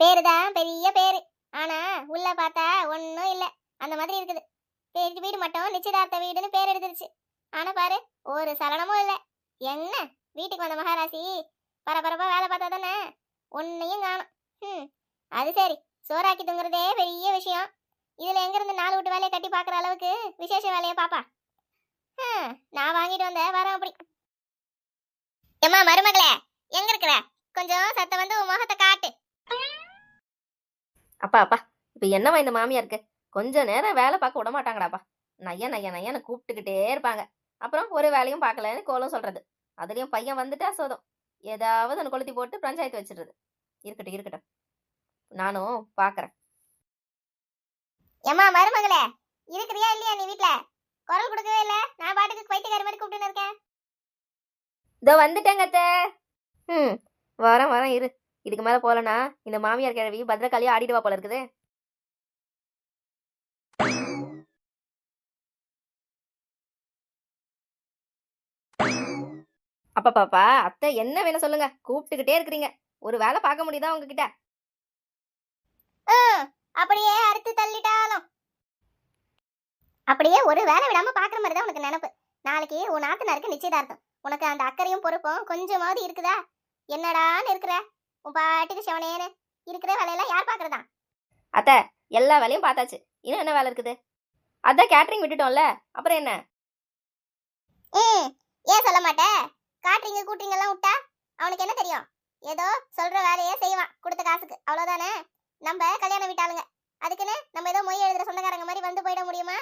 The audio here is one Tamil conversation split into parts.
பேரு தான் பெரிய பேரு. ஆனா உள்ள பார்த்தா ஒன்றும் இல்லை. அந்த மாதிரி இருக்குது. பேரு வீடு மட்டும் நிச்சயதார்த்த வீடுன்னு பேர் எடுத்துருச்சு. ஆனா பாரு ஒரு சலனமும் இல்லை. என்ன? வீட்டுக்கு வந்த மகாராசி பரபரப்பா வேலை பார்த்தா தானே? ஒன்னையும் காணும். ம் அது சரி. சோறாக்கி தூங்குறதே பெரிய விஷயம். இதுல எங்க இருந்து நாலு வீட்டு வேலையை கட்டி பார்க்குற அளவுக்கு விசேஷ வேலையை பாப்பா? நான் வாங்கிட்டு வந்த வரேன் அப்படி. எம்மா மருமகளே எங்க இருக்கிற? கொஞ்சம் சத்த வந்து உன் முகத்தை காட்டு. அப்பா அப்பா இப்போ என்னவா இந்த மாமியாருக்கு கொஞ்ச நேரம் வேலை பார்க்க விட மாட்டாங்கடாப்பா. நையா நையா நையான்னு கூப்பிட்டுக்கிட்டே இருப்பாங்க. அப்புறம் ஒரு வேலையும் பார்க்கலன்னு கோலம் சொல்றது. அதுலயும் பையன் வந்துட்டா சோதம். ஏதாவது ஒன்று கொளுத்தி போட்டு பஞ்சாயத்து வச்சிடுறது. இருக்கட்டும் இருக்கட்டும். நானும் பார்க்கறேன் ஏம்மா மருமகளே இருக்கிறியா இல்லையா நீ வீட்ல? குரல் கொடுக்கவே இல்ல. நான் பாட்டுக்கு பைத்தியக்காரி மாதிரி கூப்பிட்டுன்னு இருக்கேன். இதோ வந்துட்டேங்க அத்தை. ம் வரேன் வரேன் இரு. இதுக்கு மேலே போகலனா இந்த மாமியார் கிழவி பத்திரக்காளியா ஆடிடுவா போல இருக்குது. அப்பா பாப்பா அத்தை என்ன வேணும் சொல்லுங்க. கூப்பிட்டுக்கிட்டே இருக்கிறீங்க. ஒரு வேலை பார்க்க முடியுதா உங்ககிட்ட? அப்படியே அறுத்து தள்ளிட்டாலும். அப்படியே ஒரு வேலை விடாம பாக்குற மாதிரி தான் உனக்கு நினப்பு. நாளைக்கு உன் நாத்தனாருக்கு நிச்சயதார்த்தம். உனக்கு அந்த அக்கறையும் பொறுப்பும் கொஞ்சமாவது இருக்குதா? என்னடான்னு இருக்கிற? உன் பாட்டுக்கு சிவனேன்னு இருக்கிற வேலையெல்லாம் யார் பாக்குறதா? அத்தை எல்லா வேலையும் பார்த்தாச்சு. இன்னும் என்ன வேலை இருக்குது? அதான் கேட்டரிங் விட்டுட்டோம்ல அப்புறம் என்ன? ம் ஏன் சொல்ல மாட்டே? காட்டுறீங்க கூட்டுறீங்க எல்லாம் விட்டா அவனுக்கு என்ன தெரியும்? ஏதோ சொல்ற வேலையே செய்வான் கொடுத்த காசுக்கு. அவ்வளவுதானே? நம்ம கல்யாணம் விட்டாளுங்க. அதுக்குன்னு நம்ம ஏதோ மொய் எழுதுற சொந்தக்காரங்க மாதிரி வந்து போயிட முடியுமா?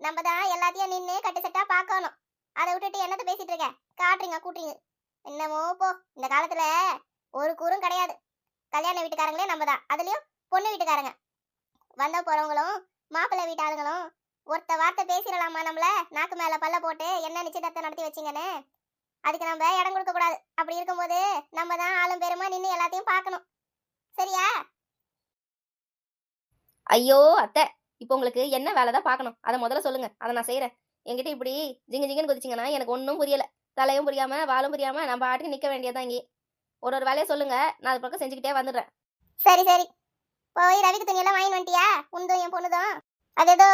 நம்ம தான் எல்லாத்தையும் நின்று கட்டு செட்டா பார்க்கணும். அதை விட்டுட்டு என்னத்த பேசிட்டு இருக்க? காட்டுறீங்க கூட்டுறீங்க. என்னமோ போ இந்த காலத்துல ஒரு கூறும் கிடையாது. கல்யாண வீட்டுக்காரங்களே நம்ம தான் அதுலயும் பொண்ணு வீட்டுக்காரங்க. வந்த போறவங்களும் மாப்பிள்ளை வீட்டாளுங்களும் ஒருத்த வார்த்தை பேசிடலாமா நம்மள? நாக்கு மேல பல்ல போட்டு என்ன நிச்சயதார்த்தம் நடத்தி வச்சீங்கன்னு? அதுக்கு நம்ம இடம் கொடுக்க கூடாது. அப்படி இருக்கும்போது நம்ம தான் ஆளும் பெருமா நின்று எல்லாத்தையும் பார்க்கணும். சரியா? ஐயோ அத்தை. இப்போ உங்களுக்கு என்ன வேலை தான் பார்க்கணும். அதை முதல்ல சொல்லுங்க. அதை நான் செய்யறேன் என்கிட்ட இப்படி ஜிங்கு ஜிங்குன்னு குதிச்சிங்கன்னா எனக்கு ஒன்றும் புரியல. தலையும் புரியாம வாலும் புரியாம நம்ம பாட்டுக்கு நிற்க வேண்டியதான் இங்கே ஒரு ஒரு வேலையை சொல்லுங்க நான் அது பக்கம் செஞ்சுக்கிட்டே வந்துடுறேன். சரி சரி. போய் ரவிக்கு துணியெல்லாம் வாங்கி வந்துட்டியா? உனதும் என் பொண்ணுதும்? அது ஏதோ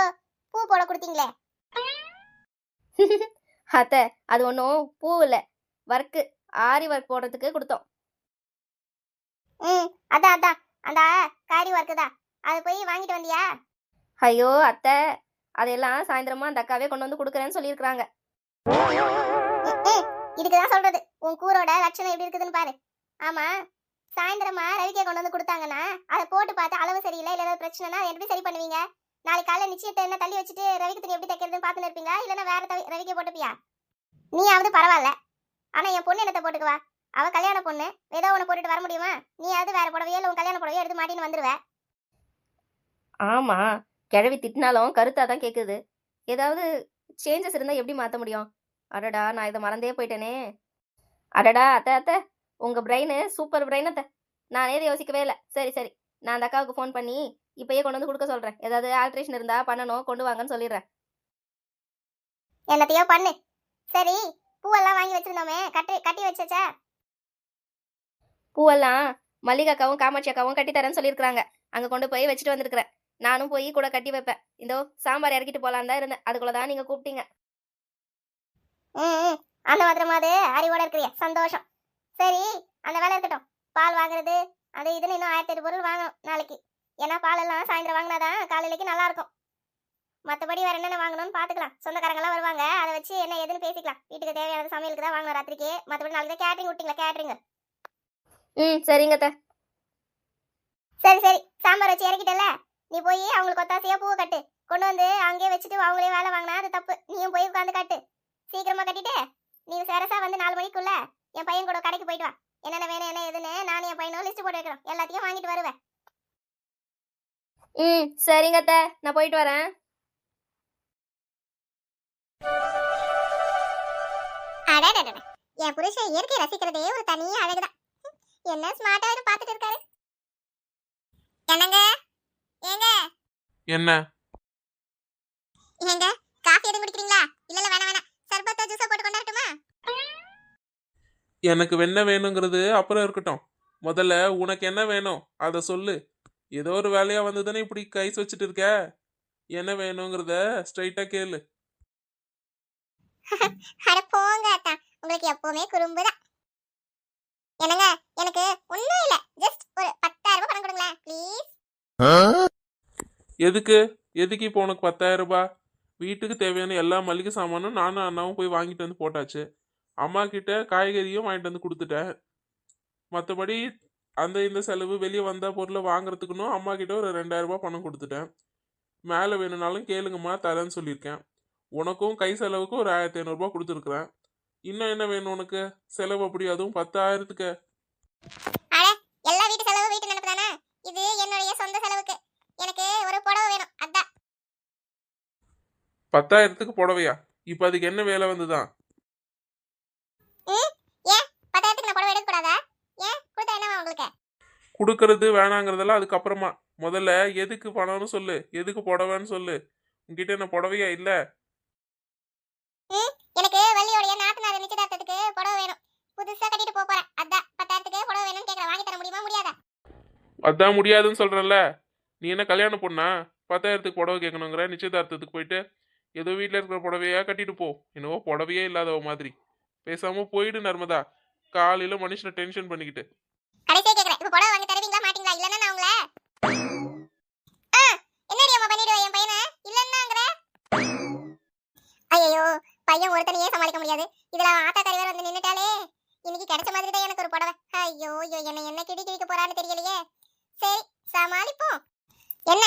பூ போட கொடுத்தீங்களே. அத்தை அது ஒன்றும் பூ இல்லை. ஒர்க்கு ஆரி ஒர்க் போடுறதுக்கு கொடுத்தோம். ம் அதான் அதான். அந்த காரி ஒர்க்கு தான். அது போய் வாங்கிட்டு வந்தியா? ஐயோ அத்தை. அதையெல்லாம் சாயந்தரமா அந்த அக்காவே கொண்டு வந்து கொடுக்குறேன்னு சொல்லியிருக்கிறாங்க. இதுக்கு தான் சொல்றது. உன் கூரோட லட்சணம் எப்படி இருக்குதுன்னு பாரு. ஆமா சாயந்தரமா ரவிக்கே கொண்டு வந்து கொடுத்தாங்கன்னா அதை போட்டு பார்த்து அளவு சரியில்லை இல்லை ஏதாவது பிரச்சனைனா அதை எப்படி சரி பண்ணுவீங்க? நாளைக்கு காலையில நிச்சயத்தை என்ன தள்ளி வச்சுட்டு ரவிக்கு துணி எப்படி தைக்கிறதுன்னு பார்த்துன்னு இருப்பீங்களா? இல்லைன்னா வேற தவி ரவிக்கே போட்டுப்பியா? நீயாவது பரவாயில்ல. ஆனா என் பொண்ணு என்னத்தை போட்டுக்குவா? அவள் கல்யாண பொண்ணு. ஏதோ ஒன்று போட்டுட்டு வர முடியுமா? நீயாவது வேற புடவையோ இல்லை உன் கல்யாண புடவையோ எடுத்து மாட்டின்னு வந்துடுவேன் ஆமா. கிழவி திட்டினாலும் கருத்தாக தான் கேட்குது ஏதாவது சேஞ்சஸ் இருந்தால் எப்படி மாற்ற முடியும்? அடடா நான் இதை மறந்தே போயிட்டேனே. அடடா அத்தை அத்தை. உங்க பிரெயின் சூப்பர் பிரெயின் அத்தை நானே இதை யோசிக்கவே இல்லை. சரி சரி. நான் அந்த அக்காவுக்கு ஃபோன் பண்ணி இப்பயே கொண்டு வந்து கொடுக்க சொல்றேன். ஏதாவது ஆல்ட்ரேஷன் இருந்தா பண்ணணும் கொண்டு வாங்கன்னு சொல்லிடுறேன். என்னத்தையோ பண்ணு. சரி பூவெல்லாம் வாங்கி வச்சிருந்தோமே கட்டி கட்டி வச்சாச்சா? பூவெல்லாம் மல்லிகை அக்காவும் காமாட்சி அக்காவும் கட்டி தரேன்னு சொல்லியிருக்கிறாங்க. அங்க கொண்டு போய் வச்சுட்டு வந்திருக்கிறேன். நானும் போய் கூட கட்டி வைப்பேன். இதோ சாம்பார் இறக்கிட்டு போலாம் தான் இருந்தேன். அதுக்குள்ள தான் நீங்க கூப்பிட்டீங்க. ம். அந்த மாத்திரமாவது அறிவோட இருக்கிறிய சந்தோஷம். சரி அந்த வேலை இருக்கட்டும். பால் வாங்குறது அது இதுன்னு இன்னும் ஆயிரத்தி எட்டு பொருள் வாங்கணும் நாளைக்கு. ஏன்னா பால் எல்லாம் சாயந்தரம் வாங்கினாதான் காலையிலைக்கு நல்லா இருக்கும். மற்றபடி வேற என்னென்ன வாங்கணும்னு பார்த்துக்கலாம் சொந்தக்காரங்களாம் வருவாங்க. அதை வச்சு என்ன ஏதுன்னு பேசிக்கலாம். வீட்டுக்கு தேவையானது சமையலுக்கு தான் வாங்கணும் ராத்திரிக்கு. மற்றபடி நாளைக்கு தான் கேட்டரிங் விட்டீங்களா கேட்டரிங் ம் சரிங்க சரி சரி. சாம்பார் வச்சு இறக்கிட்டல நீ போய் அவங்களுக்கு ஒத்தாசையா பூவை கட்டு. கொண்டு வந்து அங்கேயே வச்சுட்டு அவங்களே வேலை வாங்கினா அது தப்பு. நீயும் போய் உட்காந்து கட்டு. சீக்கிரமா கட்டிட்டு நீ சரசா வந்து நாலு மணிக்குள்ள என் பையன் கூட கடைக்கு போயிட்டு வா. என்னென்ன வேணும் என்ன ஏதுன்னு நானும் என் பையனும் லிஸ்ட் போட்டு வைக்கிறோம். எல்லாத்தையும் வாங்கிட்டு வருவேன். ம் சரிங்க அத்தை. நான் போயிட்டு வரேன். அடடடட. என் புருஷன் இயற்கை ரசிக்கிறதே ஒரு தனி அழகுதான். என்ன ஸ்மார்ட்டா பார்த்துட்டு இருக்காரு. என்னங்க? ஏங்க? என்ன? ஏங்க காஃபி எதுவும் குடிக்கிறீங்களா? இல்ல இல்ல வேணாம் வேணாம். சர்பத்தோ ஜூஸோ போட்டு கொண்டாட்டுமா எனக்கு வெண்ணெய் வேணுங்கிறது அப்புறம் இருக்கட்டும். முதல்ல உனக்கு என்ன வேணும்? அதை சொல்லு. ஏதோ ஒரு வேலையா வந்ததுன்னு இப்படி கைஸ் வச்சுட்டு இருக்க? என்ன வேணுங்கிறத ஸ்ட்ரைட்டா கேளு. அட போங்க அத்தா. உங்களுக்கு எப்பவுமே குறும்புதான். என்னங்க? எனக்கு ஒண்ணும் இல்ல. ஜஸ்ட் ஒரு பத்தாயிரம் ரூபாய் பணம் கொடுங்களேன் ப்ளீஸ் எதுக்கு? எதுக்கு இப்போ உனக்கு பத்தாயிரம் ரூபாய்? வீட்டுக்கு தேவையான எல்லா மளிகை சாமானும் நானும் அண்ணாவும் போய் வாங்கிட்டு வந்து போட்டாச்சு. அம்மா கிட்ட காய்கறியும் வாங்கிட்டு வந்து கொடுத்துட்டேன். மற்றபடி அந்த இந்த செலவு வெளியே வந்த பொருளை வாங்குறதுக்குன்னும் அம்மா கிட்ட ஒரு ரெண்டாயிரம் ரூபாய் பணம் கொடுத்துட்டேன். மேலே வேணும்னாலும் கேளுங்கம்மா தரேன்னு சொல்லியிருக்கேன். உனக்கும் கை செலவுக்கு ஒரு ஆயிரத்தி ஐநூறுரூபா கொடுத்துருக்குறேன். இன்னும் என்ன வேணும் உனக்கு? செலவு அப்படி அதுவும் பத்தாயிரத்துக்கு. எல்லா வீட்டு செலவு வீட்டு நினைப்பு தானே? இது என்னுடைய சொந்த செலவுக்கு. எனக்கு ஒரு புடவை வேணும் அதான். பத்தாயிரத்துக்கு புடவையா? இப்போ அதுக்கு என்ன வேலை வந்துதான் ம் ஏன் பத்தாயிரத்துக்கு நான் புடவை எடுக்க கூடாதா ஏன் கொடுத்தா என்னவா உங்களுக்கு கொடுக்கறது வேணாங்கிறதெல்லாம் அதுக்கப்புறமா. முதல்ல எதுக்கு பணம்னு சொல்லு. எதுக்கு புடவைன்னு சொல்லு. உன்கிட்ட என்ன புடவையா இல்ல? எனக்கு வள்ளியோடைய நாத்தனார் நிச்சயதார்த்தத்துக்கு புடவை வேணும். புதுசா கட்டிட்டு போப் போறேன். அதான் பத்தாயிரத்துக்கு புடவை வேணும்னு கேட்கறேன் வாங்கி தர முடியுமா முடியாதா? அதான் முடியாதுன்னு சொல்றேன்ல. நீ என்ன கல்யாணம் பொண்ணா? பத்தாயிரத்துக்கு புடவை கேட்கணுங்கிற நிச்சயதார்த்தத்துக்கு போயிட்டு ஏதோ வீட்டில் இருக்கிற புடவையா கட்டிட்டு போ. என்னவோ புடவையே இல்லாதவ மாதிரி. பேசாம போயிடு நர்மதா. காலையில மனுஷனை டென்ஷன் பண்ணிக்கிட்டு. கடைசியா கேக்குறேன். இப்ப புடவை வாங்கி தருவீங்களா மாட்டீங்களா? இல்லன்னா நான் உங்களை ஆ, என்னடி அம்மா பண்ணிடுவ என் பையனை? இல்லன்னாங்கற? ஐயோ பையன் ஒருத்தனையே சமாளிக்க முடியாது. இதுல அவன் ஆத்தா வந்து நின்னுட்டாலே இன்னைக்கு கிடைச்ச மாதிரி தான் எனக்கு ஒரு புடவை. ஐயோ ஐயோ என்ன என்ன கிடி கிடிக்க போறான்னு தெரியலையே. சரி சமாளிப்போம். என்ன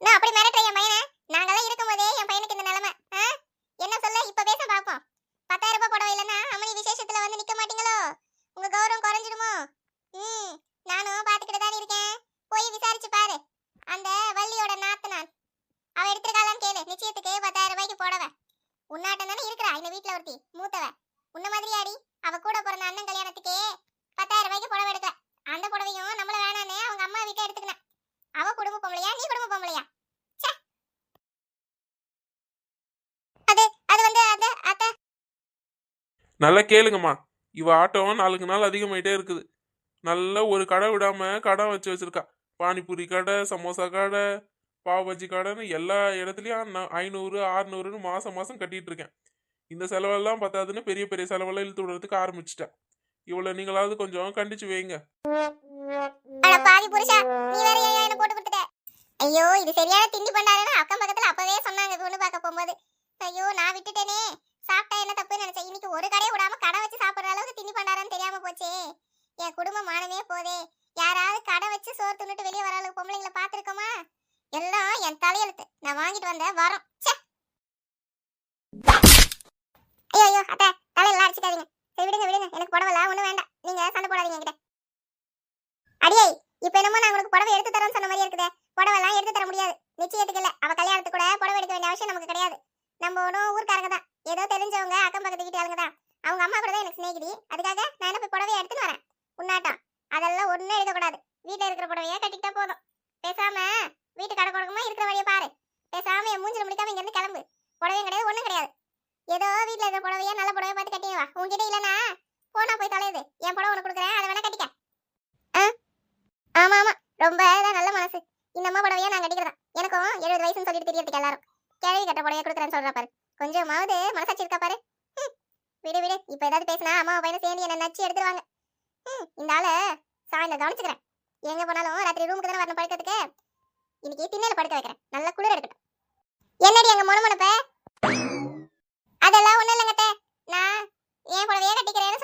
நான் அப்படி மிரட்டுற என் பையனை நாங்கெல்லாம் இருக்கும்போதே என் பையனுக்கு இந்த நிலைமை ஆ? என்ன சொல்ல இப்ப பேச பாப்போம் பத்தாயிரம் ரூபாய் புடவை இல்லைன்னா அம்மனி விசேஷத்துல வந்து நிக்க மாட்டீங்களோ உங்க கௌரவம் குறைஞ்சிடுமோ ம் நானும் பாத்துக்கிட்டு தான் இருக்கேன் போய் விசாரிச்சு பாரு அந்த வள்ளியோட நாத்தனான் அவ எடுத்திருக்காளான்னு கேளு நிச்சயத்துக்கு பத்தாயிரம் ரூபாய்க்கு போடவ உன்னாட்டம் தானே இருக்கிறா? இந்த வீட்ல ஒருத்தி மூத்தவ. உன்ன மாதிரி ஆடி அவ கூட பிறந்த அண்ணன் கல்யாணத்துக்கே பத்தாயிரம் ரூபாய்க்கு புடவை எடுக்கல. அந்த புடவையும் நம்மள வேணானே அவங்க அம்மா வீட்டை எடுத்துக்கினேன் அவ குடும்ப பொம்பளையா நீ குடும்ப பொம்பளையா? அது அது வந்து அத்த. நல்லா கேளுங்கம்மா. இவ ஆட்டம் நாளுக்கு நாள் அதிகமாயிட்டே இருக்குது. நல்ல ஒரு கடை விடாம கடை வச்சு வச்சிருக்கா. பானிபூரி கடை சமோசா கடை பாவ் பஜ்ஜி கடைன்னு எல்லா இடத்துலயும் ஐநூறு ஆறுநூறுன்னு மாசம் மாசம் கட்டிட்டு இருக்கேன் இந்த செலவெல்லாம் பத்தாதுன்னு பெரிய பெரிய செலவெல்லாம் இழுத்து விடுறதுக்கு ஆரம்பிச்சிட்டேன். இவ்வளோ நீங்களாவது கொஞ்சம் கண்டிச்சு வைங்க. ஐயோ இது சரியான திண்டி பண்ணாருன்னு அக்கம் பக்கத்துல அப்பவே சொன்னாங்க பொண்ணு பார்க்க போகும்போது. ஐயோ நான் விட்டுட்டேனே. சாப்பிட்டா என்ன தப்பு நினைச்சேன். இன்னைக்கு ஒரு கடையை விடாம கடை வச்சு சாப்பிடுற அளவுக்கு திண்டி பண்ணாருன்னு தெரியாம போச்சே. என் குடும்ப மானமே போதே. யாராவது கடை வச்சு சோறு தின்னுட்டு வெளியே வர அளவுக்கு பொம்பளைங்களை பார்த்துருக்கோமா? எல்லாம் என் தலையெழுத்து. நான் வாங்கிட்டு வந்த வரம். ஐயோ ஐயோ அத்தை தலையெல்லாம் அடிச்சுக்காதீங்க. சரி விடுங்க விடுங்க. எனக்கு புடவலாம் ஒண்ணும் வேண்டாம். நீங்க சண்டை போடாதீங்க என்கிட்ட. அடியே இப்ப என்னமோ நான் உங்களுக்கு புடவை எடுத்து தரேன்னு சொன்ன மாதிரி இருக்குதே. புடவை எல்லாம் எடுத்து தர முடியாது. நிச்சயத்துக்கு இல்ல அவ கல்யாணத்துக்கு கூட புடவை எடுக்க வேண்டிய அவசியம் நமக்கு கிடையாது. நம்ம ஒன்றும் ஊருக்காரங்க தான். ஏதோ தெரிஞ்சவங்க அக்கம் பக்கத்து வீட்டு தான். அவங்க அம்மா கூட தான் எனக்கு சிநேகிதி. அதுக்காக நான் என்ன போய் புடவையை எடுத்துன்னு வரேன்? உன்னாட்டம். அதெல்லாம் ஒண்ணும் எழுதக்கூடாது வீட்டுல இருக்கிற புடவைய கட்டிக்கிட்டா போதும். பேசாம வீட்டு கடை கொடுக்கமா இருக்கிற வழியை பாரு. பேசாம என் மூஞ்சில முடிக்காம இங்க இருந்து கிளம்பு. புடவையும் கிடையாது ஒன்றும் கிடையாது. ஏதோ வீட்டுல இருக்கிற புடவையா நல்ல புடவை பார்த்து கட்டி வா. உன்கிட்ட இல்லனா போனா போய் தொலையுது என் புடவை உனக்கு கொடுக்குறேன் அதை வேணா கட்டிக்க. ஆ? ஆமா ஆமாம் ரொம்ப தான் நல்ல மனசு. இந்த அம்மா புடவையா நான் கட்டிக்கிறதா? எனக்கும் எழுபது வயசுன்னு சொல்லிட்டு தெரியறதுக்கு எல்லாரும். கேள்வி கட்ட புடவைய கொடுக்குறேன்னு சொல்றா பாரு. கொஞ்சமாவது மனசாட்சி இருக்கா பாரு. விடு விடு. இப்ப ஏதாவது பேசினா அம்மா பையனை சேர்ந்து என்ன நச்சு எடுத்துருவாங்க. ம் இந்த ஆளை சாயந்தரம் கவனிச்சுக்கிறேன். எங்க போனாலும் ராத்திரி ரூமுக்கு தானே வரணும் படுக்கிறதுக்கு? இன்னைக்கு திண்ணையில படுக்க வைக்கிறேன். நல்லா குளிர் எடுக்கட்டும். என்னடி எங்க முனமுனப்ப? அதெல்லாம் ஒண்ணும் இல்லைங்கட்ட நான் என் புடவையே கட்டிக்கிறேன்னு